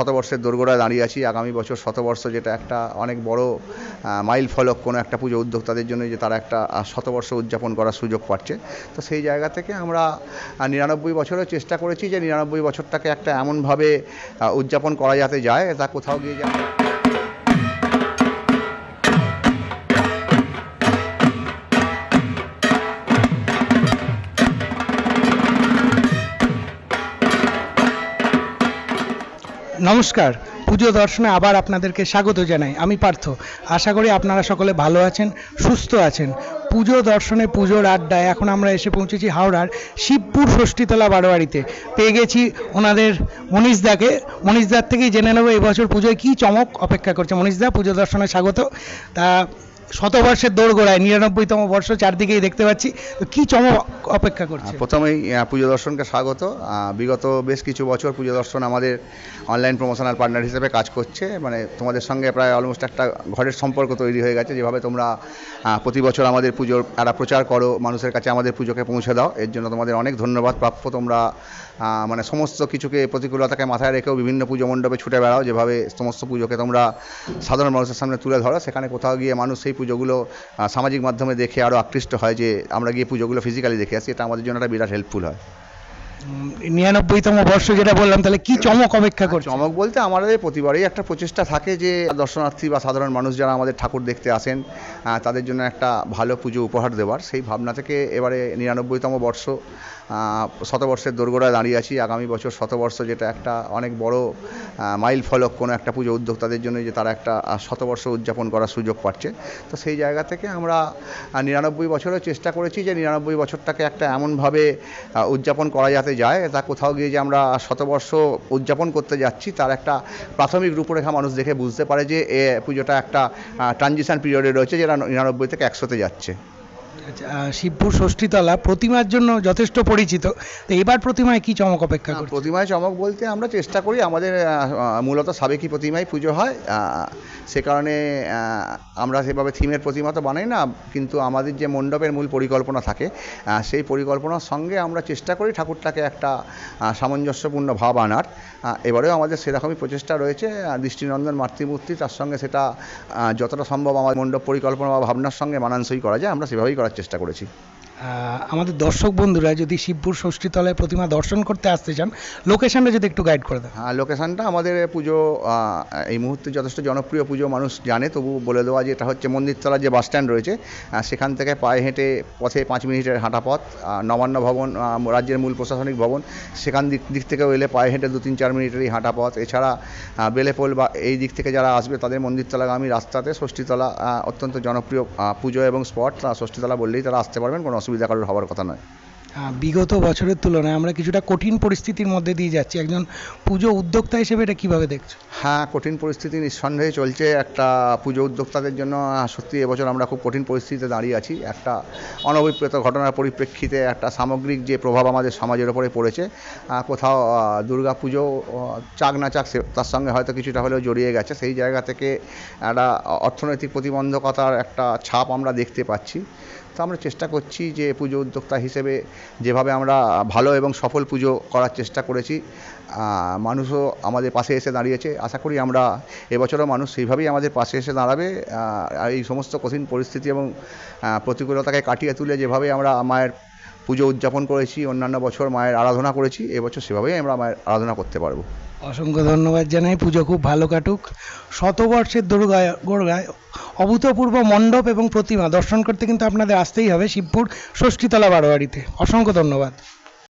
শতবর্ষের দোরগোড়ায় দাঁড়িয়ে আছি। আগামী বছর শতবর্ষ যেটা একটা অনেক বড় মাইল ফলক কোনো একটা পুজো উদ্যোক্তাদের জন্য যে তারা একটা শতবর্ষ উদযাপন করার সুযোগ পাচ্ছে। তো সেই জায়গা থেকে আমরা নিরানব্বই বছরের চেষ্টা করেছি যে নিরানব্বই বছরটাকে একটা এমনভাবে উদযাপন করা যাতে যায়, তা কোথাও গিয়ে যেন নমস্কার। পুজো দর্শনে আবার আপনাদেরকে স্বাগত জানাই। আমি পার্থ। আশা করি আপনারা সকলে ভালো আছেন, সুস্থ আছেন। পুজো দর্শনে পুজোর আড্ডায় এখন আমরা এসে পৌঁছেছি হাওড়ার শিবপুর ষষ্ঠীতলা বারোয়ারিতে। পেয়ে গেছি ওনাদের মনীষদাকে মনীষদার থেকেই জেনে নেব এবছর পুজোয় কী চমক অপেক্ষা করছে। মনীষদা পুজো দর্শনে স্বাগত। তা শতবর্ষের দোরগোড়ায়, নিরানব্বইতম বর্ষ চারদিকেই দেখতে পাচ্ছি। তো কী চমক অপেক্ষা করছে? প্রথমেই পুজো দর্শনকে স্বাগত। বিগত বেশ কিছু বছর পুজো দর্শন আমাদের অনলাইন প্রমোশনাল পার্টনার হিসেবে কাজ করছে। মানে তোমাদের সঙ্গে প্রায় অলমোস্ট একটা ঘরের সম্পর্ক তৈরি হয়ে গেছে। যেভাবে তোমরা প্রতি বছর আমাদের পুজোর একটা প্রচার করো, মানুষের কাছে আমাদের পুজোকে পৌঁছে দাও। এর জন্য তোমাদের অনেক ধন্যবাদ। প্রাপ্য তোমরা মানে সমস্ত কিছুকে প্রতিকূলতাকে মাথায় রেখেও বিভিন্ন পুজো মণ্ডপে ছুটে বেড়াও। যেভাবে সমস্ত পুজোকে তোমরা সাধারণ মানুষের সামনে তুলে ধরো, সেখানে কোথাও গিয়ে মানুষ সেই পুজোগুলো সামাজিক মাধ্যমে দেখে আরও আকৃষ্ট হয় যে আমরা গিয়ে পুজোগুলো ফিজিক্যালি দেখে আসি, এটা আমাদের জন্য একটা বিরাট হেল্পফুল হয়। নিরানব্বইতম বর্ষ যেটা বললাম, তাহলে কি চমক অপেক্ষা করছে? চমক বলতে আমাদের প্রতিবারই একটা প্রচেষ্টা থাকে যে দর্শনার্থী বা সাধারণ মানুষ যারা আমাদের ঠাকুর দেখতে আসেন তাদের জন্য একটা ভালো পুজো উপহার দেওয়ার। সেই ভাবনা থেকে এবারে নিরানব্বইতম বর্ষ শতবর্ষের দোরগোড়ায় দাঁড়িয়ে আছি। আগামী বছর শতবর্ষ যেটা একটা অনেক বড় মাইল ফলক কোনো একটা পুজো উদ্যোক্তাদের জন্য যে তারা একটা শতবর্ষ উদযাপন করার সুযোগ পাচ্ছে। তো সেই জায়গা থেকে আমরা নিরানব্বই বছরেও চেষ্টা করেছি যে নিরানব্বই বছরটাকে একটা এমনভাবে উদযাপন করা যাতে যায়, তা কোথাও গিয়ে যে আমরা শতবর্ষ উদযাপন করতে যাচ্ছি, তার একটা প্রাথমিক রূপরেখা মানুষ দেখে বুঝতে পারে যে, এ পুজোটা একটা ট্রানজিশন পিরিয়ডে রয়েছে, যেটা নিরানব্বই থেকে একশোতে যাচ্ছে। শিবপুর ষষ্ঠীতলা প্রতিমার জন্য যথেষ্ট পরিচিত। তো এবার প্রতিমায় কি চমক অপেক্ষা করছে? প্রতিমায় চমক বলতে আমরা চেষ্টা করি আমাদের মূলত সাবেকি প্রতিমায় পুজো হয়। সে কারণে আমরা সেভাবে থিমের প্রতিমা তো বানাই না কিন্তু আমাদের যে মণ্ডপের মূল পরিকল্পনা থাকে সেই পরিকল্পনার সঙ্গে আমরা চেষ্টা করি ঠাকুরটাকে একটা সামঞ্জস্যপূর্ণ ভাব আনার। এবারেও আমাদের সেরকমই প্রচেষ্টা রয়েছে দৃষ্টিনন্দন মাতৃমূর্তি তার সঙ্গে সেটা যতটা সম্ভব আমার মণ্ডপ পরিকল্পনা বা ভাবনার সঙ্গে মানানসই করা যায় আমরা সেভাবেই করার চেষ্টা করেছি। আমাদের দর্শক বন্ধুরা যদি শিবপুর ষষ্ঠীতলায় প্রতিমা দর্শন করতে আসতে চান লোকেশনটা যদি একটু গাইড করে দেন। হ্যাঁ লোকেশানটা আমাদের পুজো এই মুহূর্তে যথেষ্ট জনপ্রিয় পুজো মানুষ জানে, তবু বলে দেওয়া যে এটা হচ্ছে মন্দিরতলার যে বাস স্ট্যান্ড রয়েছে সেখান থেকে পায়ে হেঁটে পথে পাঁচ মিনিটের হাঁটা পথ নবান্ন ভবন রাজ্যের মূল প্রশাসনিক ভবন, সেখান দিক দিক থেকেও এলে পায়ে হেঁটে দু তিন চার মিনিটেরই হাঁটা পথ। এছাড়া বেলেপোল বা এই দিক থেকে যারা আসবে তাদের মন্দিরতলাগামী রাস্তাতে ষষ্ঠীতলা অত্যন্ত জনপ্রিয় পুজো এবং স্পট ষষ্ঠীতলা বললেই তারা আসতে পারবেন, কোনো অসুবিধা কারোর হওয়ার কথা নয়। আহ, বিগত বছরের তুলনায় আমরা কিছুটা কঠিন পরিস্থিতির মধ্যে দিয়ে যাচ্ছি। একজন পুজো উদ্যোক্তা হিসেবে এটা কীভাবে দেখছ? হ্যাঁ কঠিন পরিস্থিতি নিঃসন্দেহে চলছে। একটা পুজো উদ্যোক্তাদের জন্য সত্যি এবছর আমরা খুব কঠিন পরিস্থিতিতে দাঁড়িয়ে আছি। একটা অনভিপ্রেত ঘটনার পরিপ্রেক্ষিতে একটা সামগ্রিক যে প্রভাব আমাদের সমাজের ওপরে পড়েছে কোথাও দুর্গা পুজো চাক না চাক সে- তার সঙ্গে হয়তো কিছুটা হলেও জড়িয়ে গেছে। সেই জায়গা থেকে একটা অর্থনৈতিক প্রতিবন্ধকতার একটা ছাপ আমরা দেখতে পাচ্ছি। তো আমরা চেষ্টা করছি যে পুজো উদ্যোক্তা হিসেবে যেভাবে আমরা ভালো এবং সফল পুজো করার চেষ্টা করেছি মানুষও আমাদের পাশে এসে দাঁড়িয়েছে। আশা করি আমরা এবছরও মানুষ সেইভাবেই আমাদের পাশে এসে দাঁড়াবে এই সমস্ত কঠিন পরিস্থিতি এবং প্রতিকূলতাকে কাটিয়ে তুলে যেভাবে আমরা মায়ের পুজো উদযাপন করেছি, অন্যান্য বছর মায়ের আরাধনা করেছি, এবছর সেভাবেই আমরা মায়ের আরাধনা করতে পারব। অসংখ্য ধন্যবাদ জানাই। পুজো খুব ভালো কাটুক। শতবর্ষের দুর্গায় গোড়গায় অভূতপূর্ব মণ্ডপ এবং প্রতিমা দর্শন করতে কিন্তু আপনাদের আসতেই হবে শিবপুর ষষ্ঠীতলা বারোয়ারিতে অসংখ্য ধন্যবাদ।